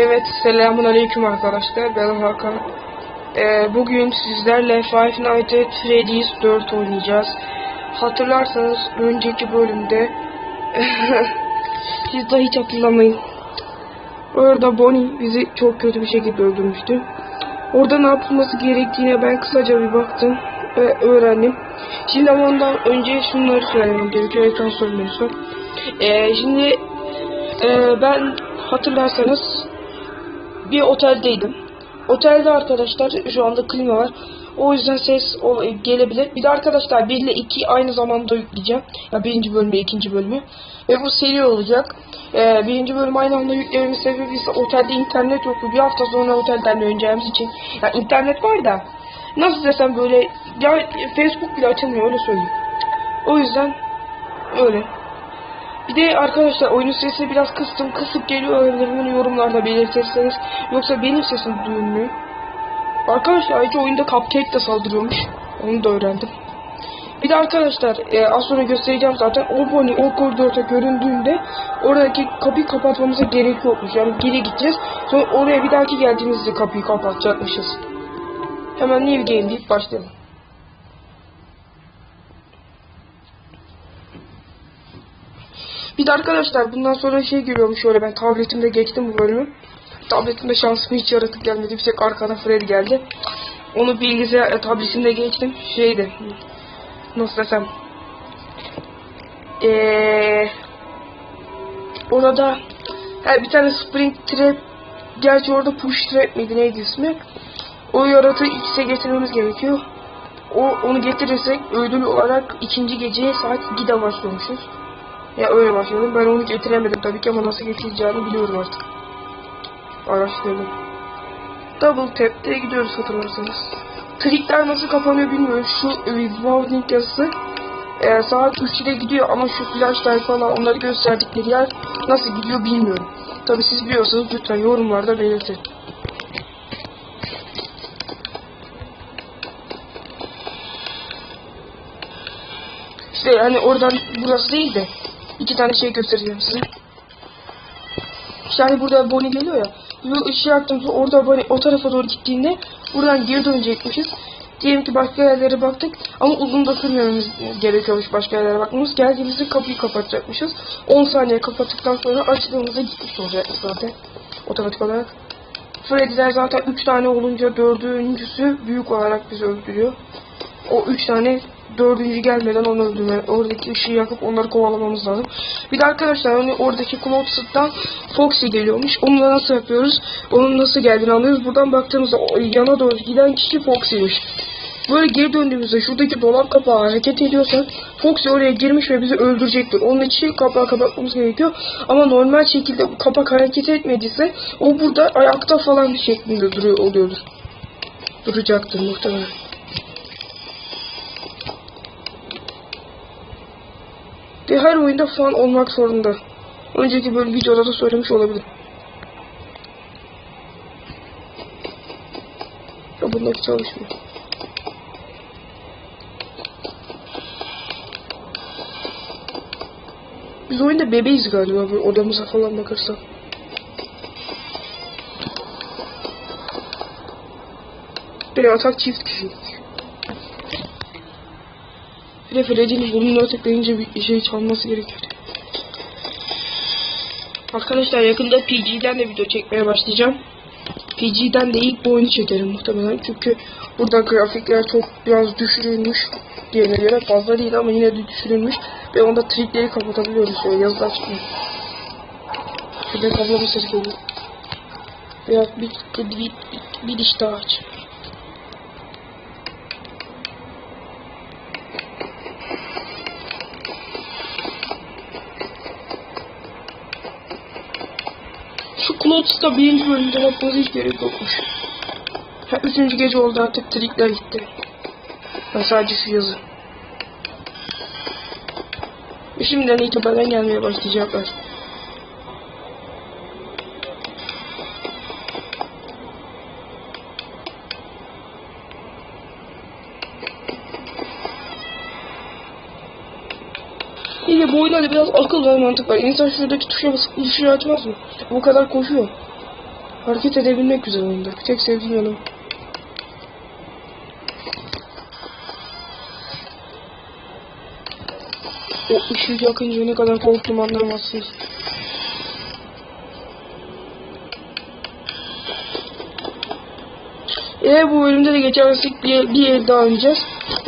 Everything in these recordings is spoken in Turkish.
Evet, selamun aleyküm arkadaşlar. Ben Hakan. Ee, bugün sizlerle Five Nights at Freddy's 4 oynayacağız. Hatırlarsanız önceki bölümde siz de hiç hatırlamayın. Orada Bonnie bizi çok kötü bir şekilde öldürmüştü. Orada ne yapılması gerektiğine ben kısaca bir baktım ve öğrendim. Şimdi ondan önce şunları söylemem gerekiyor. Ekran sorumlusu. Ee, şimdi e, ben hatırlarsanız bir oteldeydim. Otelde arkadaşlar şu anda klima var. O yüzden ses ol- gelebilir. Bir de arkadaşlar 1 ile 2 aynı zamanda yükleyeceğim. Ya birinci bölümü, ikinci bölümü. Ve bu seri olacak. Ee, birinci bölüm aynı anda yüklememin sebebi ise otelde internet yoktu. Bir hafta sonra otelden döneceğimiz için. Ya internet var da nasıl desem böyle ya Facebook bile açılmıyor öyle söyleyeyim. O yüzden öyle. Bir de arkadaşlar oyunun sesini biraz kıstım. Kısık geliyor. Bunu yorumlarda belirtirseniz. Yoksa benim sesim duyulmuyor. Arkadaşlar ayrıca oyunda Cupcake de saldırıyormuş. Onu da öğrendim. Bir de arkadaşlar e, az sonra göstereceğim zaten. O Bonnie o koridorda göründüğünde oradaki kapıyı kapatmamıza gerek yokmuş. Yani geri gideceğiz. Sonra oraya bir dahaki geldiğimizde kapıyı kapatacakmışız. Hemen new game deyip başlayalım. Bir de arkadaşlar bundan sonra şey geliyormuş şöyle ben tabletimde geçtim bu bölümü. Tabletimde şansıma hiç yaratık gelmedi. Bir tek arkada Fred geldi. Onu bilgisayar e, tabletimde geçtim. Şeydi. Nasıl desem. Eee orada yani bir tane spring trap gerçi orada push trap miydi neydi ismi? O yaratığı X'e getirmemiz gerekiyor. O onu getirirsek ödül olarak ikinci geceye saat 2'de başlıyormuşuz. Ya öyle başladım. Ben onu getiremedim tabii ki ama nasıl getireceğimi biliyorum artık. Araştırdım. Double tap'te gidiyoruz hatırlarsanız. Trikler nasıl kapanıyor bilmiyorum. Şu rebounding yazısı e, saat 3'de gidiyor ama şu flashlight falan onları gösterdikleri yer nasıl gidiyor bilmiyorum. Tabii siz biliyorsanız lütfen yorumlarda belirtin. İşte yani oradan burası değil de iki tane şey göstereceğim size. Hani burada Bonnie geliyor ya. Bu ışığı yaktığımızda orada Bonnie o tarafa doğru gittiğinde buradan geri dönecekmişiz. Diyelim ki başka yerlere baktık ama uzun da sürmememiz gerekiyormuş başka yerlere bakmamız. Geldiğimizde kapıyı kapatacakmışız. 10 saniye kapattıktan sonra açtığımızda gitmiş olacakmış zaten. Otomatik olarak. Freddy'ler zaten 3 tane olunca dördüncüsü büyük olarak bizi öldürüyor. O 3 tane dördüncü gelmeden onu öldürme, oradaki ışığı yakıp onları kovalamamız lazım. Bir de arkadaşlar hani oradaki Cloudset'tan Foxy geliyormuş. Onu nasıl yapıyoruz? Onun nasıl geldiğini anlıyoruz. Buradan baktığımızda yana doğru giden kişi Foxy'miş. Böyle geri döndüğümüzde şuradaki dolap kapağı hareket ediyorsa Foxy oraya girmiş ve bizi öldürecektir. Onun için kapağı kapatmamız gerekiyor. Ama normal şekilde kapak hareket etmediyse o burada ayakta falan bir şeklinde duruyor oluyordur. Duracaktır muhtemelen. Ve her oyunda fan olmak zorunda. Önceki böyle videoda da söylemiş olabilirim. Ya bundaki çalışmıyor. Biz oyunda bebeğiz galiba böyle odamıza falan bakarsak. Bir yatak çift kişilik. Bir de Freddy'nin burnunu ötekleyince bir şey çalması gerekiyor. Arkadaşlar yakında PG'den de video çekmeye başlayacağım. PG'den de ilk bu oyunu çekerim muhtemelen. Çünkü burada grafikler çok biraz düşürülmüş. Diğerine göre fazla değil ama yine de düşürülmüş. Ve onda trikleri kapatabiliyoruz. Şöyle yazılar çıkmıyor. Şurada kablama sesi geliyor. Biraz bir, bir, bir, bir, bir diş daha aç. Cloud'da birinci bölümde bakmanıza hiç gerek yokmuş. Ha, üçüncü gece oldu artık trikler gitti. Ben sadece şu yazı. Şimdiden itibaren gelmeye başlayacaklar. Bu oyunlarda biraz akıl ve mantık var. İnsan şuradaki tuşa basıp ışığı açmaz mı? Bu kadar koşuyor. Hareket edebilmek güzel oyunda. Tek sevdiğim yanım. O ışığı yakınca ne kadar korktum anlamazsınız. Eğer bu bölümde de geçemezsek bir, bir el daha oynayacağız.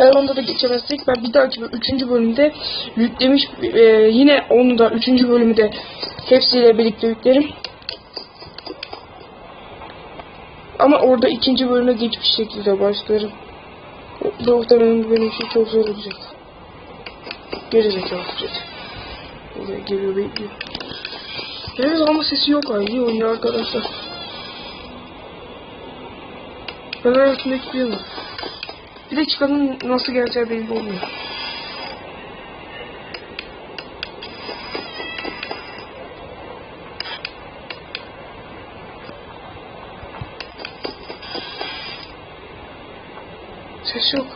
Eğer onda da geçemezsek ben bir dahaki 3. bölümde yüklemiş e, yine onu da 3. bölümü de hepsiyle birlikte yüklerim. Ama orada ikinci bölüme geçmiş şekilde başlarım. Muhtemelen benim için çok zor olacak. Geri zekalı. Oraya geliyor bekliyor. Evet ama sesi yok. İyi oynuyor arkadaşlar. Ben hayatımda bekliyorum. Bir de çıkanın nasıl geleceği belli olmuyor. Ses yok.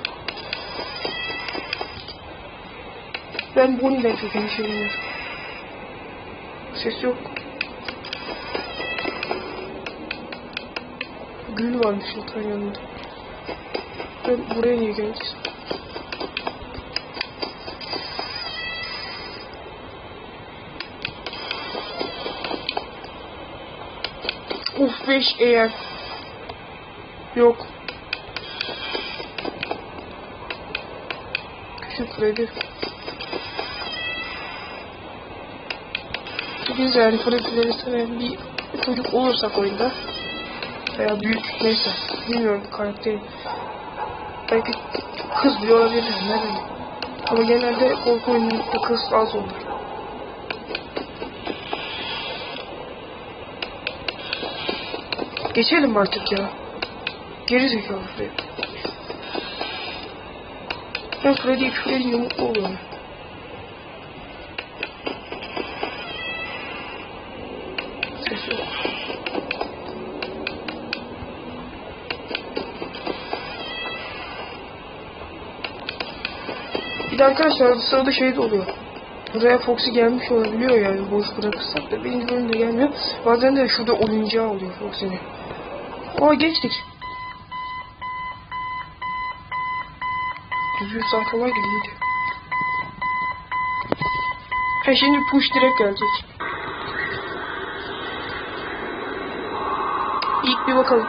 Ben Bonnie'den çok endişeleniyorum. Ses yok. Gül varmış yatağın yanında. Buraya niye geleceğiz? Uf 5 eğer. Yok. Küçük Freddy. Biz yani Freddy'leri seven bir çocuk olursak oyunda veya büyük neyse bilmiyorum karakteri belki kız bile olabilir ne bileyim. Ama genelde korku oyununda kız az olur. Geçelim artık ya? Geri zekalı Freddy ben Freddy'yi küfredince mutlu oluyorum. Ses yok De arkadaşlar sırada şey de oluyor. Buraya Foxy gelmiş olabiliyor yani boş bırakırsak da benim bölümde gelmiyor. Bazen de şurada oyuncağı oluyor Foxy'nin. Aa geçtik. Düzgün saat falan gidiyordu. Ha şimdi push direkt gelecek. İlk bir bakalım.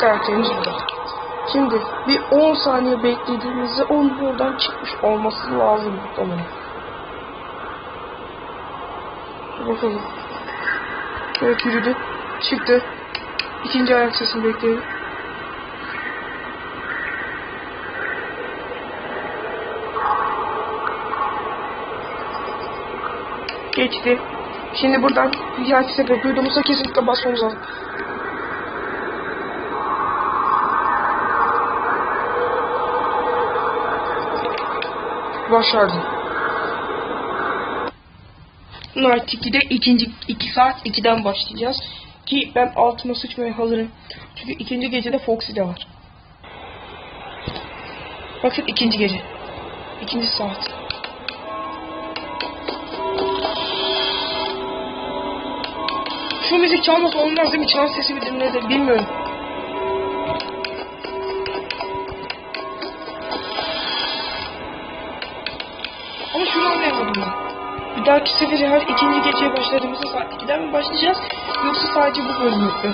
Karakterimiz burada. Şimdi bir 10 saniye beklediğimizde onun oradan çıkmış olması lazım muhtemelen. Bakalım. Evet yürüdü. Çıktı. İkinci ayak sesini bekleyelim. Geçti. Şimdi buradan ayak sesi duyduğumuzda kesinlikle basmamız lazım. Başardım. Night 2'de ikinci 2 saat 2'den başlayacağız. Ki ben altıma sıçmaya hazırım. Çünkü ikinci gecede Foxy de var. Bakın ikinci gece. İkinci saat. Şu müzik çalması olmaz değil mi? Çan sesi mi dinledi bilmiyorum. Dahaki sefere her ikinci geceye başladığımızda saat 2'den mi başlayacağız? Yoksa sadece bu bölümlük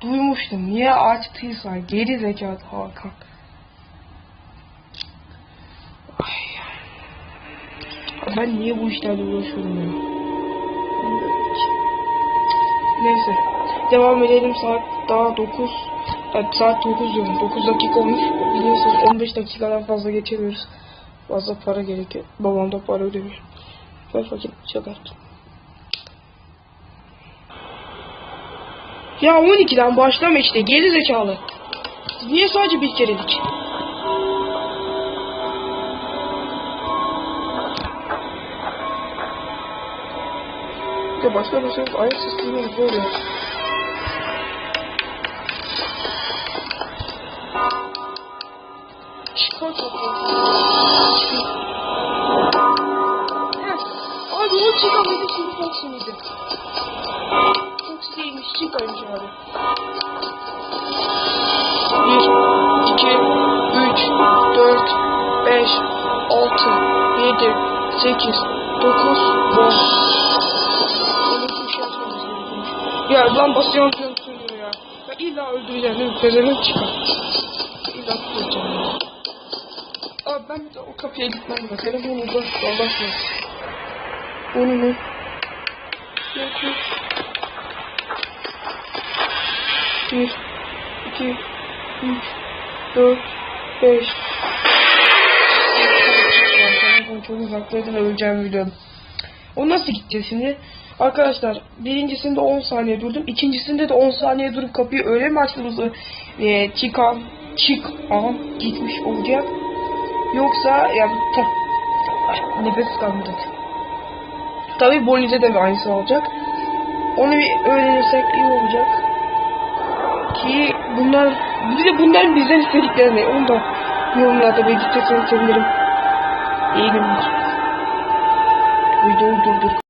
Duymuştum. Niye açtıysa geri zekalı Hakan. Ay. Ben niye bu işlerle uğraşıyorum ya? Neyse. Devam edelim. Saat daha 9. Evet, saat 9 diyorum. 9 dakika olmuş. Biliyorsunuz 15 dakikadan fazla geçemiyoruz. Fazla para gerekiyor. Babam da para ödemiyor. Ver bakayım. Çıkart. Ya 12'den başlama işte geri zekalı. Niye sadece bir kerelik? Ya başlar başlarız şey ayak sesini böyle. Şikayet yapıyorum. Abi. Bir, iki, üç, dört, beş, altı, yedi, sekiz, dokuz, on. Şey. Ya lan basıyorum diyorum söylüyor ya. Ya illa öldüreceğim değil mi? Pezevenk çıkar. İlla öldüreceğim ya. Abi ben de o kapıya gitmem lazım. Telefonu uzak Allah aşkına. Onu mu? Yok yok. Bir, iki, üç, dört, beş. Telefon çok uzaktaydı ve öleceğimi biliyordum. O nasıl gideceğiz şimdi? Arkadaşlar birincisinde 10 saniye durdum. ikincisinde de 10 saniye durup kapıyı öyle mi açtığımızı e, çıkan çıkan gitmiş olacak. Yoksa ya ta, nefes kalmadı. Tabii Bonnie'de de aynısı olacak. Onu bir öğrenirsek iyi olacak. Ki bunlar bir de bunların bizden istediklerini onu da yorumlarda belirtirseniz sevinirim. İyi günler. Videoyu durdur.